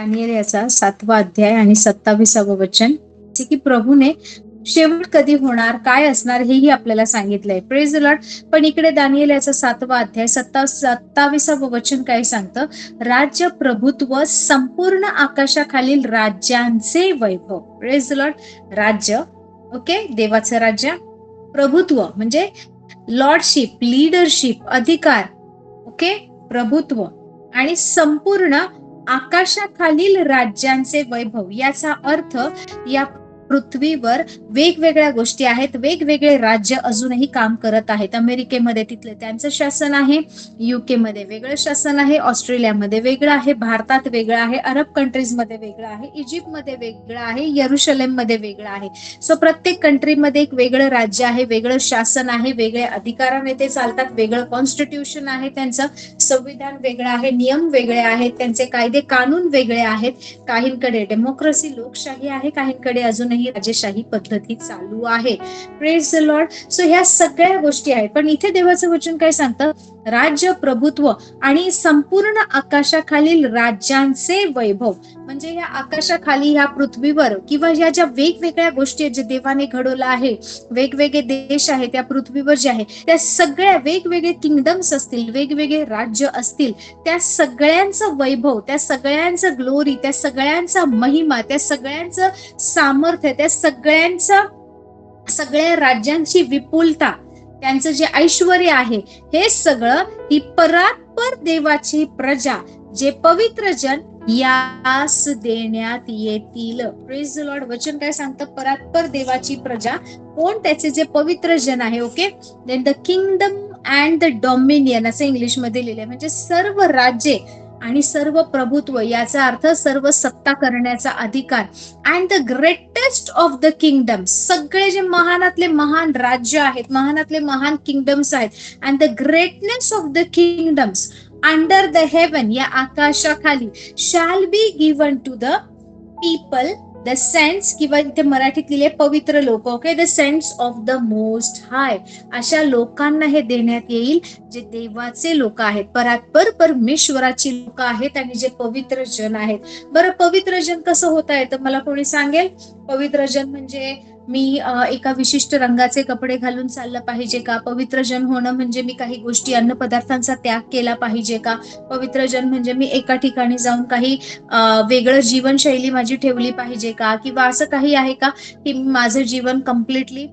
Daniel याचा सातवा अध्याय आणि सत्तावीसावं वचन. जे की प्रभूने शेवट कधी होणार काय असणार हेही आपल्याला सांगितलंय. प्रेज लॉर्ड पण इकडे दानियल याचा सातवा अध्याय सत्ता सत्तावीसावं वचन काय सांगतं? राज्य प्रभुत्व संपूर्ण आकाशाखालील राज्यांचे वैभव. प्रेज लॉर्ड राज्य ओके देवाचं राज्य. प्रभुत्व म्हणजे लॉर्डशिप लीडरशिप अधिकार ओके प्रभुत्व. आणि संपूर्ण आकाशाखालील राज्यांचे वैभव याचा अर्थ या पृथ्वीवर वेगवेगळ्या गोष्टी आहेत वेगवेगळे राज्य अजूनही काम करत आहेत. अमेरिकेमध्ये तिथलं त्यांचं शासन आहे युके मध्ये वेगळं शासन आहे ऑस्ट्रेलियामध्ये वेगळं आहे भारतात वेगळं आहे अरब कंट्रीजमध्ये वेगळं आहे इजिप्तमध्ये वेगळं आहे यरुशलेममध्ये वेगळं आहे. सो प्रत्येक कंट्रीमध्ये एक वेगळं राज्य आहे वेगळं शासन आहे वेगळे अधिकाराने ते चालतात वेगळं कॉन्स्टिट्यूशन आहे त्यांचं संविधान वेगळं आहे नियम वेगळे आहेत त्यांचे कायदे कानून वेगळे आहेत. काहींकडे डेमोक्रेसी लोकशाही आहे काहींकडे अजूनही राजेशाही पद्धती चालू आहे. प्रेज द लॉर्ड सो ह्या सगळ्या गोष्टी आहेत. पण इथे देवाचं वचन काय सांगतं? राज्य प्रभुत्व आणि संपूर्ण आकाशाखालील राज्यांचे वैभव. म्हणजे या आकाशाखाली ह्या पृथ्वीवर किंवा ह्या ज्या वेगवेगळ्या गोष्टी आहेत जे देवाने घडवलं आहे वेगवेगळे देश आहेत त्या पृथ्वीवर जे आहे त्या सगळ्या वेगवेगळे किंगडम्स असतील वेगवेगळे राज्य असतील त्या सगळ्यांचं वैभव त्या सगळ्यांचं ग्लोरी त्या सगळ्यांचा महिमा त्या सगळ्यांचं सामर्थ्य त्या सगळ्यांचं सगळ्या राज्यांची विपुलता त्यांचं जे ऐश्वर आहे हे सगळं ही परात्पर देवाची प्रजा जे पवित्र जन यास देण्यात येतील. प्रेज लॉर्ड वचन काय सांगतं? परात्पर देवाची प्रजा. कोण त्याचे? जे पवित्र जन आहे okay then the kingdom and the dominion असं इंग्लिशमध्ये लिहिलंय. म्हणजे सर्व राज्ये आणि सर्व प्रभुत्व याचा अर्थ सर्व सत्ता करण्याचा अधिकार. And the greatest of the kingdom सगळे जे महानातले महान राज्य आहेत महानातले महान किंगडम्स आहेत and the greatness of the kingdoms under the heaven या आकाशाखाली shall be given to the people the sense किंवा इथे मराठीत लिहिले पवित्र लोक okay the sense of the most high अशा लोकांना हे देण्यात येईल जे देवाचे लोक आहेत. परात्पर परमेश्वराची लोक आहेत आणि जे पवित्र जन आहेत. बरं पवित्र जन कसं होत आहे तर मला कोणी सांगेल? पवित्र जन म्हणजे मी एका विशिष्ट रंगाचे कपडे घालून चाललं पाहिजे का? पवित्र जन होणं म्हणजे मी काही गोष्टी अन्न पदार्थांचा त्याग केला पाहिजे का? पवित्र जन म्हणजे मी एका ठिकाणी जाऊन काही वेगळं जीवनशैली माझी ठेवली पाहिजे का? किंवा असं काही आहे का की माझं जीवन कम्प्लिटली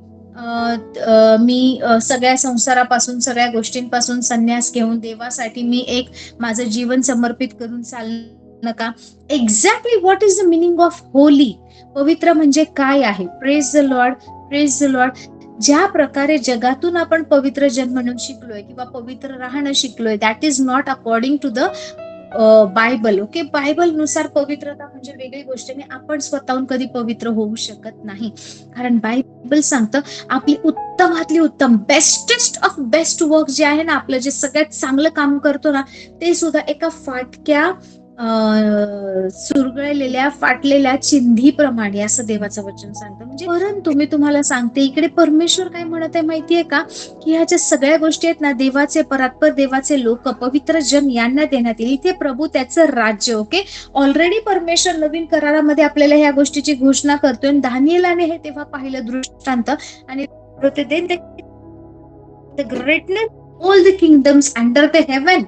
मी सगळ्या संसारापासून सगळ्या गोष्टींपासून संन्यास घेऊन देवासाठी मी एक माझं जीवन समर्पित करून चाल नका. Exactly what is the meaning of holy पवित्र म्हणजे काय आहे? Praise the Lord praise the Lord ज्या प्रकारे जगातून आपण पवित्र जन म्हणून शिकलोय किंवा पवित्र राहणं शिकलोय that is not according to the Bible okay बायबलनुसार पवित्रता म्हणजे वेगळी गोष्ट नाही आपण स्वतःहून कधी पवित्र होऊ शकत नाही. कारण बायबल सांगतं आपली उत्तमातली उत्तम बेस्टेस्ट ऑफ बेस्ट वर्क जे आहे ना आपलं जे सगळ्यात चांगलं काम करतो ना ते सुद्धा एका फाटक्या सुरगळलेल्या फाटलेल्या चिंधीप्रमाणे असं देवाचं वचन सांगतं. म्हणजे परंतु मी तुम्हाला सांगते इकडे परमेश्वर काय म्हणत आहे माहितीये का? की ह्या ज्या सगळ्या गोष्टी आहेत ना देवाचे परात्पर देवाचे लोक पवित्र जन यांना देण्यात येईल. इथे प्रभू त्याचं राज्य ओके ऑलरेडी परमेश्वर नवीन करारामध्ये आपल्याला ह्या गोष्टीची घोषणा करतोय. दानियलाने हे तेव्हा पाहिलं दृष्टांत. आणि the greatness all the kingdoms under the heaven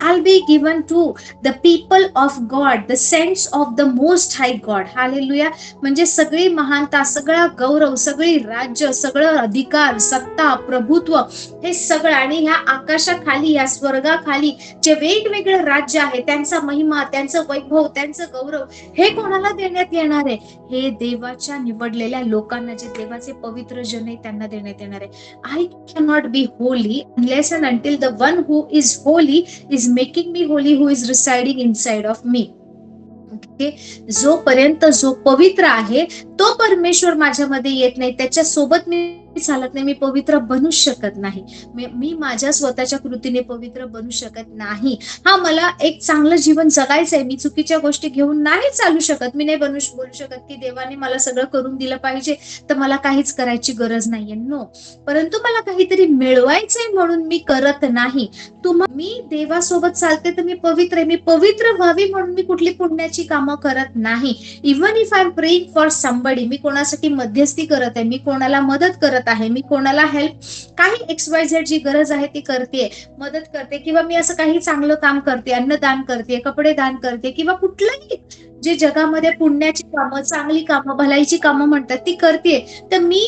I'll be given to the people of God, the saints of the most high God. Hallelujah. म्हणजे सगळी महानता सगळा गौरव सगळी राज्य सगळं अधिकार सत्ता प्रभुत्व हे सगळं आणि ह्या आकाशाखाली या स्वर्गाखाली जे वेगवेगळे राज्य आहे त्यांचा महिमा त्यांचं वैभव त्यांचं गौरव हे कोणाला देण्यात येणार आहे हे देवाच्या निवडलेल्या लोकांना जे देवाचे पवित्र जन आहे त्यांना देण्यात येणार आहे I can not be holy unless and until the one who is holy is making me holy who is residing inside of me okay जोपर्यंत जो पवित्र आहे तो परमेश्वर माझ्यामध्ये येत नाही. त्याच्या सोबत मी चालत नाही मी पवित्र बनू शकत नाही. मी माझ्या स्वतःच्या कृतीने पवित्र बनू शकत नाही. हा मला एक चांगलं जीवन जगायचंय. मी चुकीच्या गोष्टी घेऊन नाही चालू शकत. मी नाही बनू बोलू शकत की देवाने मला सगळं करून दिलं पाहिजे तर मला काहीच करायची गरज नाहीये. नो परंतु मला काहीतरी मिळवायचंय म्हणून मी करत नाही. तुम्हा मी देवासोबत चालते तर मी पवित्र आहे. मी पवित्र व्हावी म्हणून मी कुठली पुण्याची कामं करत नाही. Even if I am praying for somebody मी कोणासाठी मध्यस्थी करत आहे मी कोणाला मदत करत आहे. मी कोणाला हेल्प काही एक्स वाय झेड जी गरज आहे ती करते मदत करते किंवा मी असं काही चांगलं काम करते अन्नदान करते कपडे दान करते किंवा कुठलंही जे जगामध्ये पुण्याची कामं चांगली कामं भलाईची कामं म्हणतात ती करते तर मी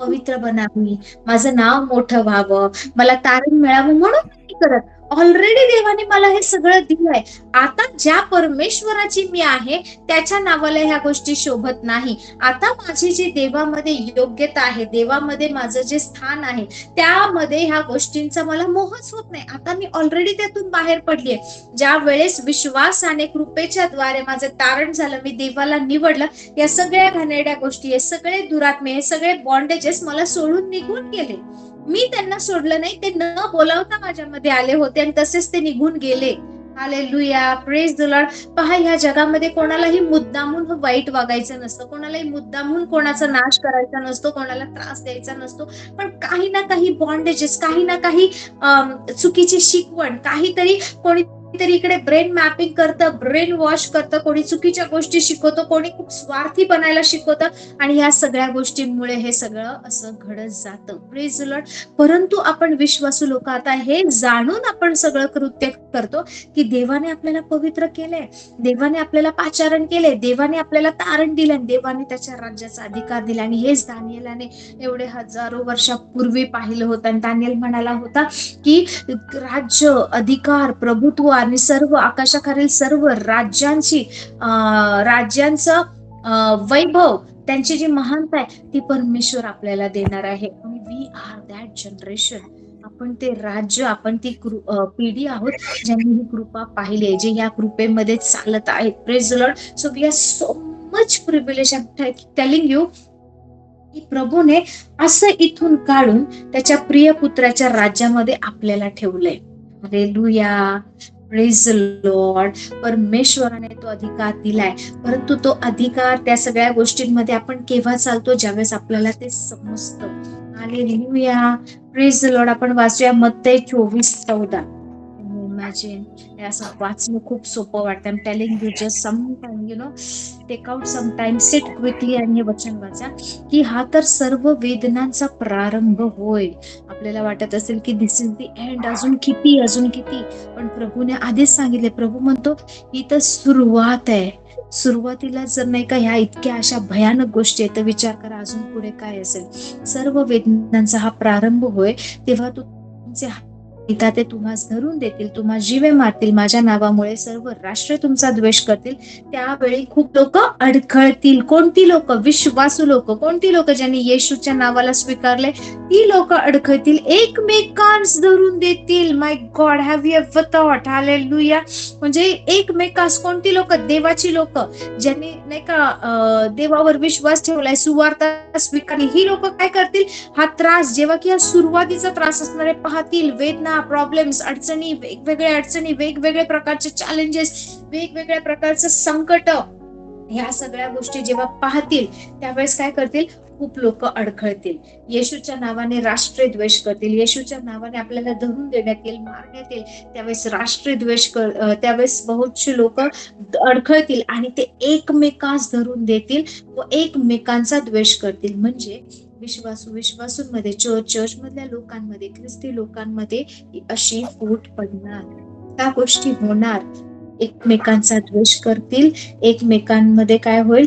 पवित्र बनावी. माझं नाव मोठं व्हावं. मला तारण मिळावं म्हणून मी करत ऑलरेडी देवाने मला हे सगळं दिलंय. आता ज्या परमेश्वराची मी आहे त्याच्या नावाला ह्या गोष्टी शोभत नाही. आता माझी जी देवामध्ये योग्यता आहे देवामध्ये माझं जे स्थान आहे त्यामध्ये ह्या गोष्टींचा मला मोहच होत नाही. आता मी ऑलरेडी त्यातून बाहेर पडलीये. ज्या वेळेस विश्वासाने कृपेच्या द्वारे माझं तारण झालं मी देवाला निवडलं या सगळ्या घाणेरड्या गोष्टी हे सगळे दुरात्मे हे सगळे बॉन्डेजेस मला सोडून निघून गेले. मी त्यांना सोडलं नाही ते न बोलावता माझ्यामध्ये आले होते आणि तसेच ते निघून गेले. आले लुया प्रेस दुलाड पहा ह्या जगामध्ये कोणालाही मुद्दामून वाईट वागायचं नसतं कोणालाही मुद्दामून कोणाचा नाश करायचा नसतो कोणाला त्रास द्यायचा नसतो. पण काही ना काही बॉन्डेजेस काही ना काही चुकीची शिकवण काहीतरी कोणी तरी इकडे ब्रेन मॅपिंग करतं ब्रेन वॉश करतं कोणी चुकीच्या गोष्टी शिकवतो कोणी खूप स्वार्थी बनायला शिकवतं आणि ह्या सगळ्या गोष्टींमुळे हे सगळं असं घडत जातं. प्लीज लॉर्ड परंतु आपण विश्वासू लोक आता हे जाणून आपण सगळं कृत्य करतो की देवाने आपल्याला पवित्र केलंय देवाने आपल्याला पाचारण केलंय देवाने आपल्याला तारण दिलं आणि देवाने त्याच्या राज्याचा अधिकार दिला आणि हेच दानियलाने एवढे हजारो वर्षापूर्वी पाहिलं होतं. आणि दानियल म्हणाला होता की राज्य अधिकार प्रभुत्व आणि सर्व आकाशाखालील सर्व राज्यांची राज्यांचं वैभव त्यांची जी महानता आहे ती परमेश्वर आपल्याला देणार आहे. आणि वी आर दॅट जनरेशन आपण ते राज्य आपण ती पिढी आहोत ज्यांनी ही कृपा पाहिली आहे जे या कृपेमध्ये चालत आहेत. Praise Lord so we are so much privilege telling you की प्रभूने असं इथून काढून त्याच्या प्रिय पुत्राच्या राज्यामध्ये आपल्याला ठेवलंय. हालेलुया प्रेज लॉर्ड परमेश्वराने तो अधिकार दिलाय. परंतु तो अधिकार त्या सगळ्या गोष्टींमध्ये आपण केव्हा चालतो? ज्यावेळेस आपल्याला ते समजतं. हालेलुया प्रेज लॉर्ड आपण वाचूया मत्ते चोवीस चौदा. इमॅजिन हे असं वाचणं खूप सोपं वाटतं. I telling you just some time you know take out some time sit quickly आणि हे वचन वाचा की हा तर सर्व वेदनांचा प्रारंभ होय. आपल्याला वाटत असेल की दिस इज द एंड अजून किती अजून किती. पण प्रभूने आधीच सांगितले प्रभू म्हणतो ही तर सुरुवात आहे. सुरुवातीला जर नाही का ह्या इतक्या अशा भयानक गोष्टी आहेत तर विचार करा अजून पुढे काय असेल. सर्व वेदनांचा हा प्रारंभ होय तेव्हा तू तुमचे पिता ते तुम्हास धरून देतील तुम्हा जीवे मारतील माझ्या नावामुळे सर्व राष्ट्र तुमचा द्वेष करतील. त्यावेळी खूप लोक अडखळतील. कोणती लोक? विश्वासू लोक. कोणती लोक ज्यांनी येशूच्या नावाला स्वीकारले ती लोक अडखळतील. एकमेकांस धरून देतील. My God have you ever thought hallelujah म्हणजे एकमेकांस कोणती लोक? देवाची लोक ज्यांनी नाही का देवावर विश्वास ठेवलाय सुवार्ता स्वीकारली ही लोक काय करतील? हा त्रास जेव्हा की हा सुरुवातीचा त्रास असणारे पाहतील. वेदना प्रॉब्लेम्स अडचणी वेगवेगळ्या अडचणी वेगवेगळ्या प्रकारचे चॅलेंजेस वेगवेगळ्या प्रकारचं संकट ह्या सगळ्या गोष्टी जेव्हा पाहतील त्यावेळेस काय करतील? खूप लोक अडखळतील. येशूच्या नावाने राष्ट्रीय द्वेष करतील. येशूच्या नावाने आपल्याला धरून देण्यात येईल मारण्यात येईल. त्यावेळेस राष्ट्रीय द्वेष कर त्यावेळेस बहुतशी लोक अडखळतील आणि ते एकमेकांस धरून देतील व एकमेकांचा द्वेष करतील. म्हणजे विश्वासू विश्वासूंमध्ये चर्च चर्च मधल्या लोकांमध्ये ख्रिस्ती लोकांमध्ये अशी फूट पडणार. त्या गोष्टी होणार. एकमेकांचा द्वेष करतील एकमेकांमध्ये काय होईल?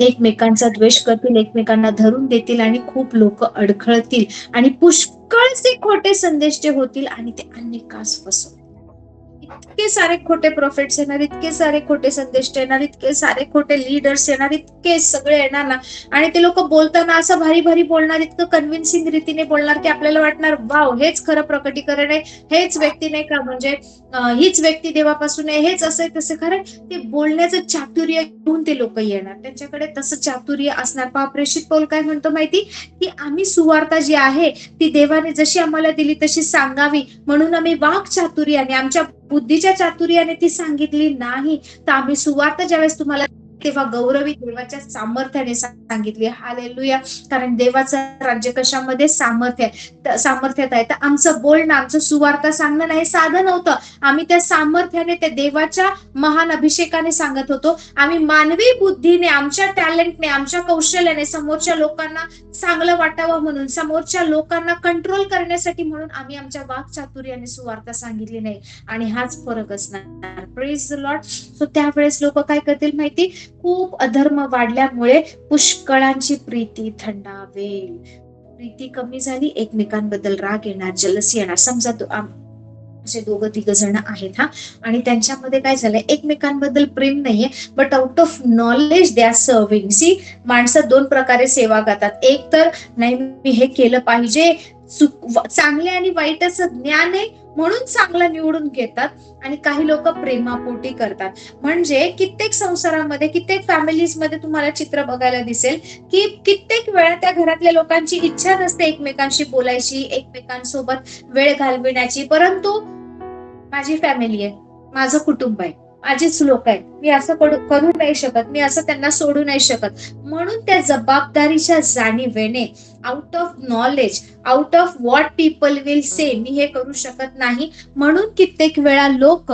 एकमेकांचा द्वेष करतील एकमेकांना धरून देतील आणि खूप लोक अडखळतील. आणि पुष्कळचे खोटे संदेश जे होतील आणि ते अनेकास फसवतील. इतके सारे खोटे प्रॉफिट्स येणार इतके सारे खोटे संदेश येणार इतके सारे खोटे लीडर्स येणार इतके सगळे येणार ना. आणि ते लोक बोलताना असं भारी भारी बोलणार इतकं कन्व्हिन्सिंग रीतीने बोलणार की आपल्याला वाटणार वाव हेच खरं प्रकटीकरण आहे हेच व्यक्ती नाही का म्हणजे हीच व्यक्ती देवापासून आहे हेच असं तसं खरं ते बोलण्याचं चातुर्य घेऊन ते लोक येणार. त्यांच्याकडे तसं चातुर्य असणार. पा प्रेषित पौल काय म्हणतो माहिती? की आम्ही सुवार्ता जी आहे ती देवाने जशी आम्हाला दिली तशी सांगावी. म्हणून आम्ही वाघ चातुर्याने आमच्या बुद्धीच्या चातुर्याने ती सांगितली नाही तर आम्ही सुवार्ता ज्यावेळेस तुम्हाला तेव्हा गौरवी देवाच्या सामर्थ्याने सांगितली. हालेलुया कारण देवाचं राज्य कशामध्ये? सामर्थ्य आहे. सामर्थ्यात आहे. तर आमचं बोलणं आमचं सुवार्ता सांगणं नाही साधं नव्हतं. आम्ही त्या सामर्थ्याने त्या देवाच्या महान अभिषेकाने सांगत होतो. आम्ही मानवी बुद्धीने आमच्या टॅलेंटने आमच्या कौशल्याने समोरच्या लोकांना चांगलं वाटावं म्हणून समोरच्या लोकांना कंट्रोल करण्यासाठी म्हणून आम्ही आमच्या वाक्चातुर्याने सुवार्ता सांगितली नाही. आणि हाच फरक असणार. प्रेज लॉट सो त्यावेळेस लोक काय करतील माहिती? खूप अधर्म वाढल्यामुळे पुष्कळांची प्रीती थंडावेल. प्रीती कमी झाली एकमेकांबद्दल राग येणार जलसी येणार. समजा तो असे दोघं तिघ जण आहेत हा. आणि त्यांच्यामध्ये काय झालंय एकमेकांबद्दल प्रेम नाहीये but out of knowledge they are serving C माणसं दोन प्रकारे सेवा करतात. एक तर नाही मी हे केलं पाहिजे चुक चांगले आणि वाईटच ज्ञान आहे म्हणून चांगलं निवडून घेतात आणि काही लोक प्रेमापोटी करतात. म्हणजे कित्येक संसारामध्ये कित्येक फॅमिलीजमध्ये तुम्हाला चित्र बघायला दिसेल की कित्येक वेळा त्या घरातल्या लोकांची इच्छा नसते एकमेकांशी बोलायची एकमेकांसोबत वेळ घालविण्याची. परंतु माझी फॅमिली आहे माझं कुटुंब आहे माझीच लोक आहेत. मी असं करू करू नाही शकत मी असं त्यांना सोडू नाही शकत. म्हणून त्या जबाबदारीच्या जाणीवेने out of knowledge out of what people will say मी हे करू शकत नाही. म्हणून कित्येक वेळा लोक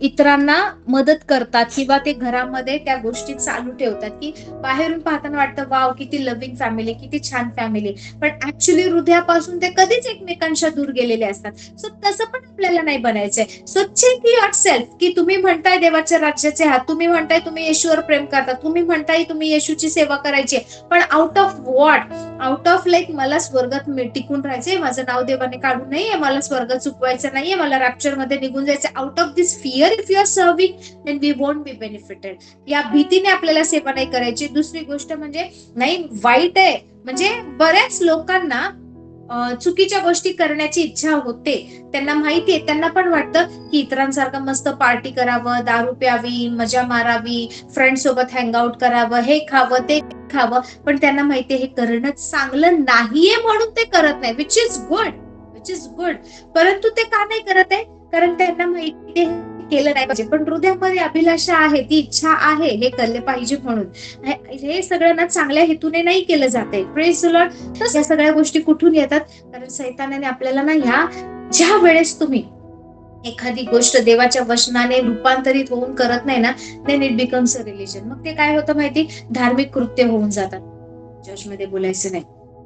इतरांना मदत करतात किंवा ते घरामध्ये त्या गोष्टी चालू ठेवतात की बाहेरून पाहताना वाटतं वाव किती लव्हिंग फॅमिली किती छान फॅमिली पण ऍक्च्युली हृदयापासून ते कधीच एकमेकांच्या दूर गेलेले असतात. सो तसं पण आपल्याला नाही बनायचंय. सो चेक युअर सेल्फ की तुम्ही म्हणताय देवाच्या राज्याचे आहात तुम्ही म्हणताय तुम्ही येशूवर प्रेम करता तुम्ही म्हणताय तुम्ही येशूची सेवा करायची आहे. पण out of what out of like मला स्वर्गात टिकून राहायचंय माझं नाव देवाने काढू नये मला स्वर्ग चुकवायचं नाहीये मला रॅप्चरमध्ये निघून जायचं out of this fear if you are serving then we won't be benefited या भीतीने आपल्याला सेवा नाही करायची. दुसरी गोष्ट म्हणजे नाही वाईट आहे. म्हणजे बऱ्याच लोकांना चुकीच्या गोष्टी करण्याची इच्छा होते. त्यांना माहिती आहे. त्यांना पण वाटतं की इतरांसारखं मस्त पार्टी करावं दारू प्यावी मजा मारावी फ्रेंड सोबत हँगआउट करावं हे खावं ते खावं. पण त्यांना माहितीये हे करणं चांगलं नाहीये म्हणून ते करत नाही which is good which is good परंतु ते का नाही करत आहे? कारण त्यांना माहिती हे केलं नाही पाहिजे. पण हृदयामध्ये अभिलाषा आहे ती इच्छा आहे हे केले पाहिजे म्हणून. हे- सगळ्यांना चांगल्या हेतूने नाही केलं जाते आहे. या सगळ्या गोष्टी कुठून येतात? कारण सैतानाने आपल्याला ना ह्या ज्या वेळेस तुम्ही एखादी गोष्ट देवाच्या वचनाने रूपांतरित होऊन करत नाही ना then it becomes a religion मग ते काय होतं माहिती? धार्मिक कृत्य होऊन जातात. चर्चमध्ये बोलायचं नाही.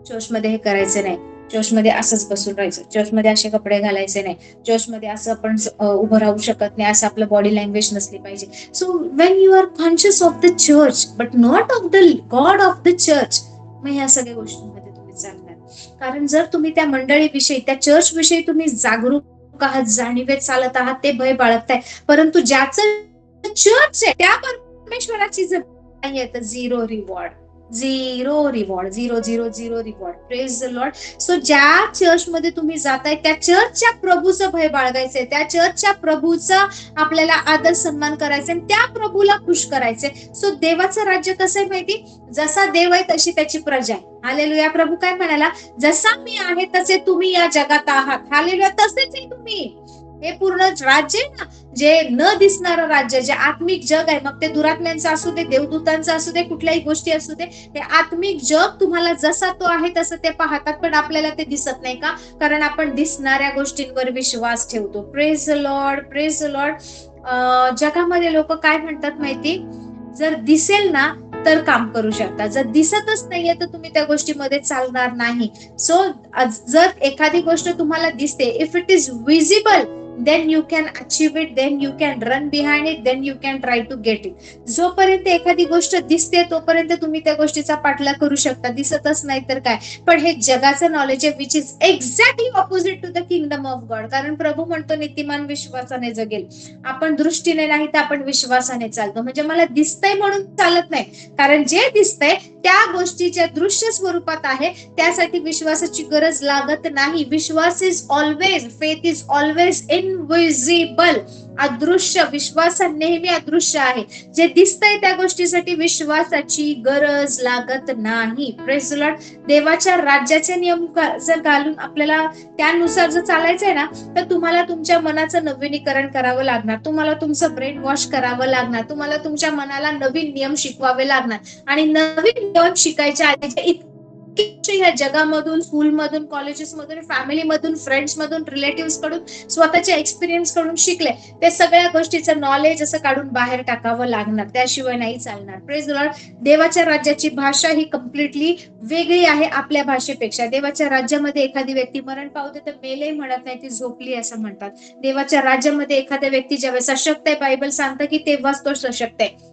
चर्चमध्ये हे करायचं नाही. चर्चमध्ये असंच बसून राहायचं. चर्चमध्ये असे कपडे घालायचे नाही. चर्चमध्ये असं आपण उभं राहू शकत नाही. असं आपलं बॉडी लँग्वेज नसली पाहिजे. So when you are conscious of the church but not of the God of the church मग ह्या सगळ्या गोष्टींमध्ये तुम्ही चालणार. कारण जर तुम्ही त्या मंडळीविषयी त्या चर्च विषयी तुम्ही जागरूक का जाणीवेत चालत आहात ते भय बाळगताय. परंतु ज्याचं चर्च आहे त्या परमेश्वराची जर नाहीये. तर zero reward zero reward zero zero zero reward. Praise the Lord so ज्या चर्च मध्ये तुम्ही जाताय त्या चर्चच्या प्रभूचं भय बाळगायचंय. त्या चर्चच्या प्रभूचा आपल्याला आदर सन्मान करायचा आणि त्या प्रभूला खुश करायचंय. सो देवाचं राज्य कसं आहे माहिती? जसा देव आहे तशी त्याची प्रजा आहे. हालेलुया प्रभू काय म्हणाला? जसा मी आहे तसे तुम्ही या जगात आहात. हालेलुया तसेच आहे तुम्ही. हे पूर्ण राज्य आहे ना जे न दिसणारं राज्य जे आत्मिक जग आहे मग ते दुरात्म्यांचं असू दे देवदूतांचं असू दे कुठल्याही गोष्टी असू दे हे आत्मिक जग तुम्हाला जसा तो आहे तसं ते पाहतात पण आपल्याला ते दिसत नाही का? कारण आपण दिसणाऱ्या गोष्टींवर विश्वास ठेवतो. प्रेज लॉर्ड प्रेज लॉर्ड जगामध्ये लोक काय म्हणतात माहिती? जर दिसेल ना तर काम करू शकता. जर दिसतच नाहीये तर तुम्ही त्या गोष्टीमध्ये चालणार नाही. सो जर एखादी गोष्ट तुम्हाला दिसते if it is visible then you can achieve it then you can run behind it then you can try to get it जोपर्यंत एखादी गोष्ट दिसते तोपर्यंत तुम्ही त्या गोष्टीचा पाठलाग करू शकता. दिसतच नाही तर काय? पण हे जगाचं नॉलेज आहे which is exactly opposite to the kingdom of God कारण प्रभू म्हणतो नीतिमान विश्वासाने जगेल. आपण दृष्टीने नाही तर आपण विश्वासाने चालतो. म्हणजे मला दिसतंय म्हणून चालत नाही. कारण जे दिसतंय त्या गोष्टीच्या दृश्य स्वरूपात आहे. त्यासाठी विश्वासाची गरज लागत नाही. विश्वास is always faith is always invisible अदृश्य विश्वास नेहमी अदृश्य आहे. जे दिसतंय त्या गोष्टीसाठी विश्वासाची गरज लागत नाही. देवाच्या राज्याचे नियम जर घालून आपल्याला त्यानुसार जर चालायचंय ना तर तुम्हाला तुमच्या मनाचं नवीनीकरण करावं लागणार. तुम्हाला तुमचं ब्रेन वॉश करावं लागणार. तुम्हाला तुमच्या मनाला नवीन नियम शिकवावे लागणार. आणि नवीन नियम शिकायच्या आधी ह्या जगामधून स्कूलमधून कॉलेजेसमधून फॅमिलीमधून फ्रेंड्स मधून रिलेटिव्हकडून स्वतःच्या एक्सपिरियन्सकडून शिकले. ते सगळ्या गोष्टीचं नॉलेज असं काढून बाहेर टाकावं लागणार. त्याशिवाय नाही चालणार. प्रेज देवाच्या राज्याची भाषा ही कम्प्लिटली वेगळी आहे आपल्या भाषेपेक्षा. देवाच्या राज्यामध्ये एखादी व्यक्ती मरण पावते तर मेले म्हणत नाही ती झोपली असं म्हणतात. देवाच्या राज्यामध्ये एखाद्या व्यक्ती ज्यावेळेस सशक्त आहे बायबल सांगतं की तेव्हाच तो सशक्त आहे.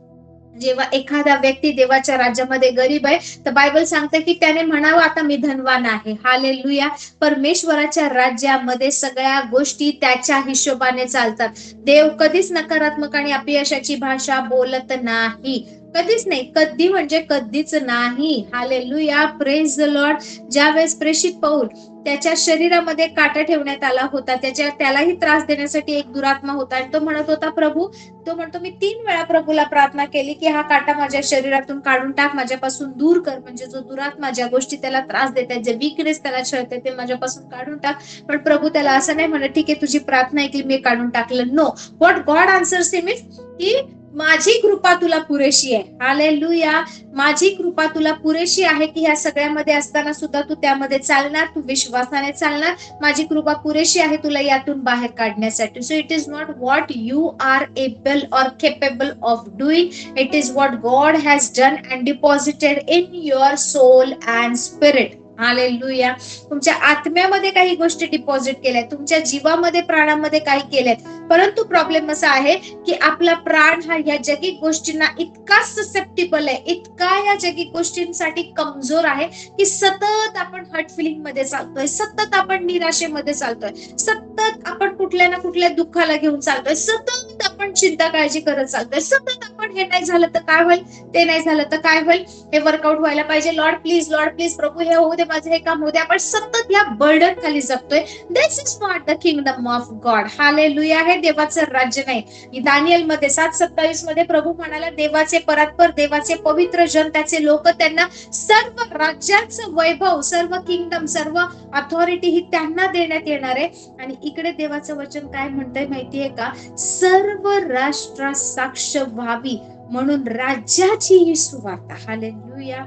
जेव्हा एखादा व्यक्ती देवाच्या राज्यामध्ये गरीब आहे तर बायबल सांगते की त्याने म्हणावं आता मी धनवान आहे. हाले लुया परमेश्वराच्या राज्यामध्ये सगळ्या गोष्टी त्याच्या हिशोबाने चालतात. देव कधीच नकारात्मक आणि अपयशाची भाषा बोलत नाही. कधीच नाही. कधी म्हणजे कधीच नाही. हाले लुया प्रेज द लॉर्ड ज्यावेळेस प्रेषित पाऊल त्याच्या शरीरामध्ये काटा ठेवण्यात आला होता. त्याच्या त्यालाही त्रास देण्यासाठी एक दुरात्मा होता. आणि तो म्हणत होता प्रभू तो म्हणतो मी तीन वेळा प्रभूला प्रार्थना केली की हा काटा माझ्या शरीरातून काढून टाक माझ्यापासून दूर कर. म्हणजे जो दुरात्मा ज्या गोष्टी त्याला त्रास देतात जे विकनेस त्याला छळते ते माझ्यापासून काढून टाक. पण प्रभू त्याला असं नाही म्हणत ठीक आहे तुझी प्रार्थना ऐकली मी काढून टाकलं. No what God answers him is की माझी कृपा तुला पुरेशी आहे. हालेलुया माझी कृपा तुला पुरेशी आहे की ह्या सगळ्यामध्ये असताना सुद्धा तू त्यामध्ये चालणार तू विश्वासाने चालणार. माझी कृपा पुरेशी आहे तुला यातून बाहेर काढण्यासाठी. So it is not what you are able or capable of doing it is what God has done and deposited in your soul and spirit hallelujah तुमच्या आत्म्यामध्ये काही गोष्टी डिपॉझिट केल्या तुमच्या जीवामध्ये प्राणामध्ये काही केल्यात परंतु प्रॉब्लेम असा आहे की आपला प्राण हा या जगिक गोष्टींना इतका ससेप्टेबल आहे इतका या जगिक गोष्टींसाठी कमजोर आहे की सतत आपण हर्ट फिलिंगमध्ये चालतोय सतत आपण निराशेमध्ये चालतोय सतत आपण कुठल्या ना कुठल्या दुःखाला घेऊन चालतोय सतत आपण चिंता काळजी करत चालतोय सतत आपण हे नाही झालं तर काय होईल ते नाही झालं तर काय होईल हे वर्कआउट व्हायला पाहिजे. लॉर्ड प्लीज लॉर्ड प्लीज प्रभू हे होऊ दे. माझं हे काम होते आपण सतत या बर्डन खाली जगतोय. This is not the kingdom of God hallelujah हे देवाचं राज्य नाही. दानियलमध्ये सात सत्तावीसमध्ये प्रभू म्हणाला देवाचे परात्पर देवाचे पवित्र जन त्याचे लोक त्यांना सर्व राज्याचं वैभव सर्व किंगडम सर्व अथॉरिटी ही त्यांना देण्यात येणार आहे. आणि इकडे देवाचं वचन काय म्हणतंय माहितीये का? सर्व राष्ट्रात साक्ष व्हावी म्हणून राज्याची ही सुवार्ता. हालेलुया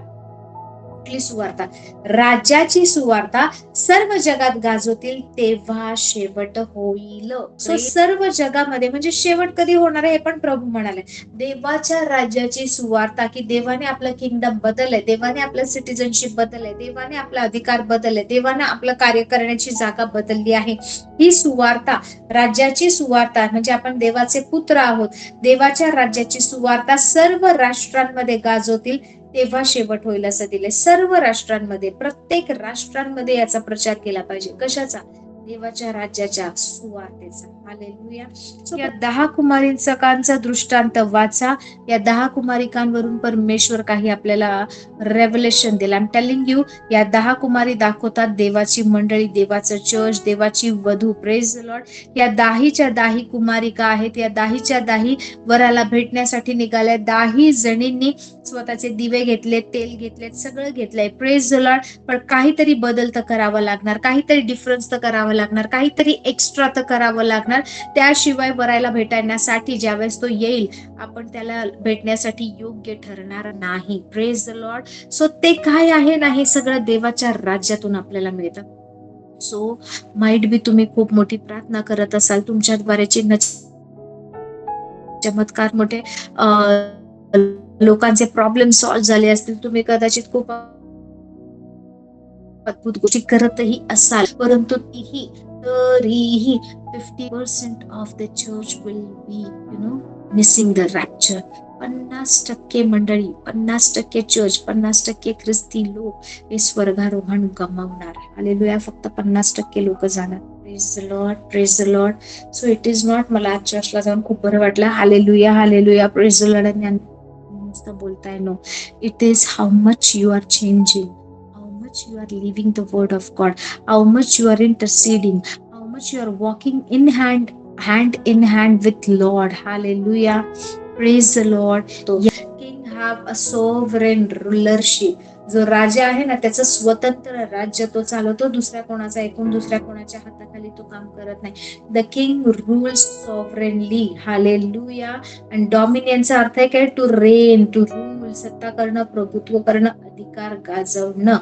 कुठली सुवार्ता? राज्याची सुवार्ता सर्व जगात गाजवतील तेव्हा शेवट होईल. So, सर्व जगामध्ये म्हणजे शेवट कधी होणार आहे हे पण प्रभू म्हणाले. देवाच्या राज्याची सुवार्ता की देवाने आपलं किंगडम बदललंय देवाने आपलं सिटिझनशिप बदललंय देवाने आपला अधिकार बदलले देवाने आपलं कार्य करण्याची जागा बदलली आहे. ही सुवार्ता राज्याची सुवार्ता म्हणजे आपण देवाचे पुत्र आहोत देवाच्या राज्याची सुवार्ता सर्व राष्ट्रांमध्ये गाजवतील तेव्हा शेवट होईल असं दिले सर्व राष्ट्रांमध्ये प्रत्येक राष्ट्रांमध्ये याचा प्रचार केला पाहिजे. कशाचा? देवाच्या राज्याच्या सुवातेचा. So, या दहा कुमारिकांचा दृष्टांत वाचा. या दहा कुमारिकांवरून परमेश्वर काही आपल्याला रेव्हलेशन दिला आय टेलिंग यू या दहा कुमारी दाखवतात देवाची मंडळी देवाचं चर्च देवाची वधू. प्रेज लॉर्ड या दाहीच्या दाही कुमारिका आहेत. या दाहीच्या दाही वराला भेटण्यासाठी निघाल्या. दाही जणींनी स्वतःचे दिवे घेतले तेल घेतलेत सगळं घेतलंय. प्रेज लॉर्ड पण काहीतरी बदल तर करावा लागणार. काहीतरी डिफरन्स तर करावा लागणार काहीतरी एक्स्ट्रा तर करावं लागणार. त्याशिवाय वरायला भेटण्यासाठी ज्यावेळेस तो येईल आपण त्याला भेटण्यासाठी योग्य ठरणार नाही. प्रेज द लॉर्ड सो ते काय आहे ना हे सगळं देवाच्या राज्यातून आपल्याला मिळतं. सो माइट बी तुम्ही खूप मोठी प्रार्थना करत असाल तुमच्याद्वारे चिन्ह चमत्कार मोठे लोकांचे प्रॉब्लेम सॉल्व्ह झाले असतील तुम्ही कदाचित खूप अद्भुत गोष्टी करतही असाल परंतु तीही तरीही fifty percent of the church will be you know missing the rapture पन्नास टक्के मंडळी पन्नास टक्के चर्च पन्नास टक्के ख्रिस्ती लोक हे स्वर्गारोहण गमावणार. हालेलुया फक्त पन्नास टक्के लोक जाणार. Praise the Lord praise the Lord so it is not मला आज चर्चला जाऊन खूप बरं वाटलं. Hallelujah hallelujah praise the Lord आणि बोलताय no it is how much you are changing How much you are living the word of God how much you are interceding, how much you are walking in hand hand in hand with Lord. Hallelujah. Praise the Lord. King have a sovereign rulership. जो राजा आहे ना त्याचं स्वतंत्र राज्य तो चालवतो दुसऱ्या कोणाचा ऐकून दुसऱ्या कोणाच्या हाताखाली तो काम करत नाही the king rules sovereignly hallelujah आणि डॉमिनियनचा अर्थ आहे काय टू रेन टू रूल सत्ता करणं प्रभुत्व करणं अधिकार गाजवणं.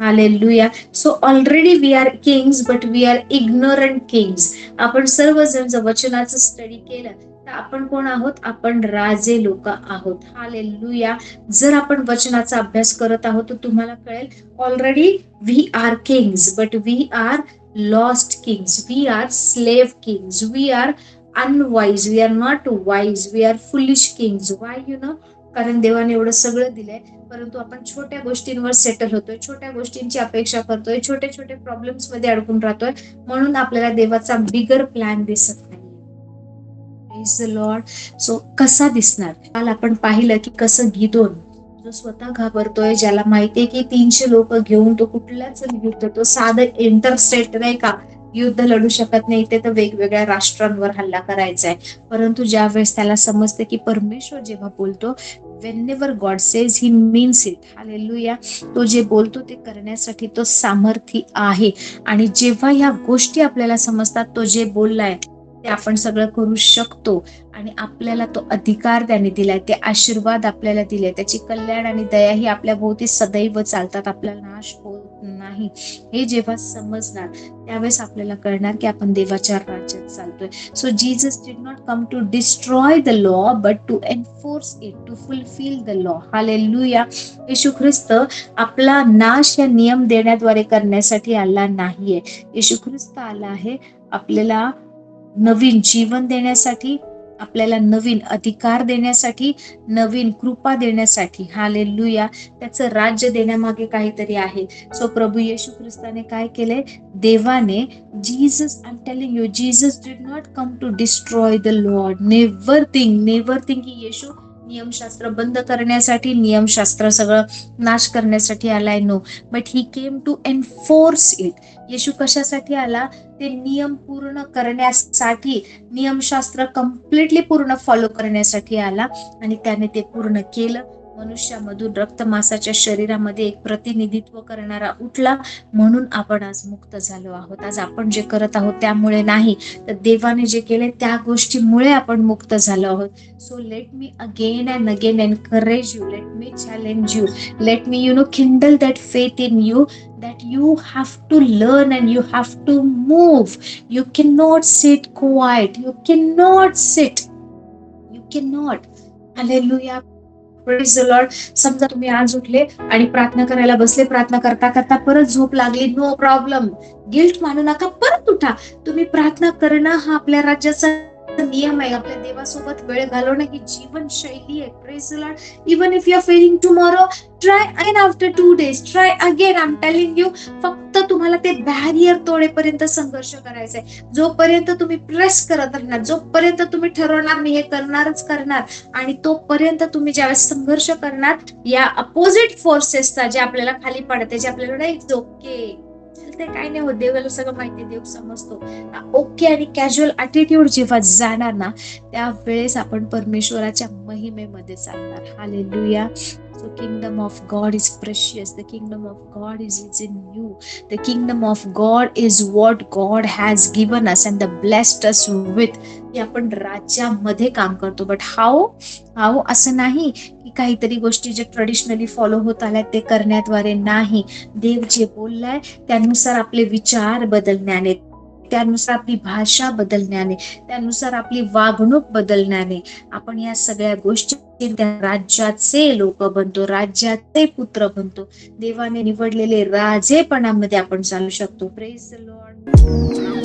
Hallelujah so already we are kings but we are ignorant kings आपण सर्वजण जर वचनाचं स्टडी केलं तर आपण कोण आहोत? आपण राजे लोक आहोत. हालेलुया जर आपण वचनाचा अभ्यास करत आहोत तर तुम्हाला कळेल already we are kings but we are lost kings we are slave kings we are unwise we are not wise we are foolish kings why you know कारण देवाने एवढं सगळं दिलंय. परंतु आपण छोट्या गोष्टींवर सेटल होतोय छोट्या गोष्टींची अपेक्षा करतोय छोटे छोटे प्रॉब्लेम्समध्ये अडकून राहतोय. म्हणून आपल्याला देवाचा बिगर प्लॅन दिसत नाही लॉर्ड सो कसा दिसणार? काल आपण पाहिलं की कसं गिदोन जो स्वतः घाबरतोय ज्याला माहितीये की तीनशे लोक घेऊन तो कुठल्याच युद्ध तो साधं इंटरस्टेट नाही का? युद्ध लढू शकत नाही. ते तर वेगवेगळ्या राष्ट्रांवर हल्ला करायचा आहे परंतु ज्या वेळेस त्याला समजते की परमेश्वर जेव्हा बोलतो whenever God says he means it hallelujah तो जे बोलतो ते करण्यासाठी तो सामर्थ्य आहे. आणि जेव्हा ह्या गोष्टी आपल्याला समजतात तो जे बोललाय ते आपण सगळं करू शकतो. आणि आपल्याला तो अधिकार त्याने दिलाय ते आशीर्वाद आपल्याला दिले त्याची कल्याण आणि दया ही आपल्या भोवती सदैव चालतात. आपला नाश होत नाही. हे जेव्हा समजणार त्यावेळेस आपल्याला कळणार की आपण देवाच्या राज्यात चालतोय. So Jesus did not come to destroy the law but to enforce it to fulfil the law hallelujah Yeshu Khrist आपला नाश या नियम देण्याद्वारे करण्यासाठी आला नाहीये. येशू ख्रिस्त आला आहे आपल्याला नवीन जीवन देण्यासाठी आपल्याला नवीन अधिकार देण्यासाठी नवीन कृपा देण्यासाठी हालेलुया त्याचं राज्य देण्यामागे काहीतरी आहे. सो प्रभू येशू ख्रिस्ताने काय केले देवाने Jesus I telling you Jesus did not come to destroy the Lord never thing never thing की येशू नियमशास्त्र बंद करण्यासाठी नियमशास्त्र सगळं नाश करण्यासाठी आलाय no but he came to enforce it Yeshu कशासाठी आला? ते नियम पूर्ण करण्यासाठी नियमशास्त्र कम्प्लिटली पूर्ण फॉलो करण्यासाठी आला. आणि त्याने ते पूर्ण केलं. मनुष्यामधून रक्तमासाच्या शरीरामध्ये एक प्रतिनिधित्व करणारा उठला म्हणून आपण आज मुक्त झालो आहोत आज आपण जे करत आहोत त्यामुळे नाही तर देवाने जे केले त्या गोष्टीमुळे आपण मुक्त झालो आहोत so let me again and again encourage you let me challenge you let me you know kindle that faith in you that you have to learn and you have to move. You cannot sit quiet. You cannot sit. You cannot. Hallelujah. Lord समजा तुम्ही आज उठले आणि प्रार्थना करायला बसले प्रार्थना करता करता परत झोप लागली नो प्रॉब्लेम गिल्ट मानू नका परत उठा. तुम्ही प्रार्थना करणं हा आपल्या राज्याचा नियम आहे. आपल्या देवासोबत वेळ घालवणं ही जीवनशैली आहे. Praise Lord even if you are failing tomorrow try again after two days try again I am telling you फक्त तुम्हाला ते बॅरियर तोडेपर्यंत संघर्ष करायचा आहे जोपर्यंत तुम्ही प्रेस करत राहणार जोपर्यंत तुम्ही ठरवणार मी हे करणारच करणार आणि तोपर्यंत तुम्ही ज्यावेळेस संघर्ष करणार या अपोजिट फोर्सेसचा जे आपल्याला खाली पडते जे आपल्याला इट्स ओके ते काही नाही होत. देवाला सगळं माहिती देव समजतो. ओके आणि कॅज्युअल अटिट्यूड जेव्हा जाणार ना त्यावेळेस आपण परमेश्वराच्या महिमेमध्ये चालणार. हा So kingdom of God is precious. The kingdom of God is, is in you. The kingdom of God is what God has given us and the blessed us with. की आपण राज्यामध्ये काम करतो बट हाऊ हाऊ असं नाही की काहीतरी गोष्टी जे ट्रेडिशनली फॉलो होत आल्या ते करण्याद्वारे नाही देव जे बोललाय त्यानुसार आपले विचार बदलण्याने त्यानुसार आपली भाषा बदलण्याने त्यानुसार आपली वागणूक बदलण्याने आपण या सगळ्या गोष्टी त्या राज्याचे लोक बनतो राज्याचे पुत्र बनतो. देवाने निवडलेले राजेपणामध्ये आपण चालू शकतो. Press Lord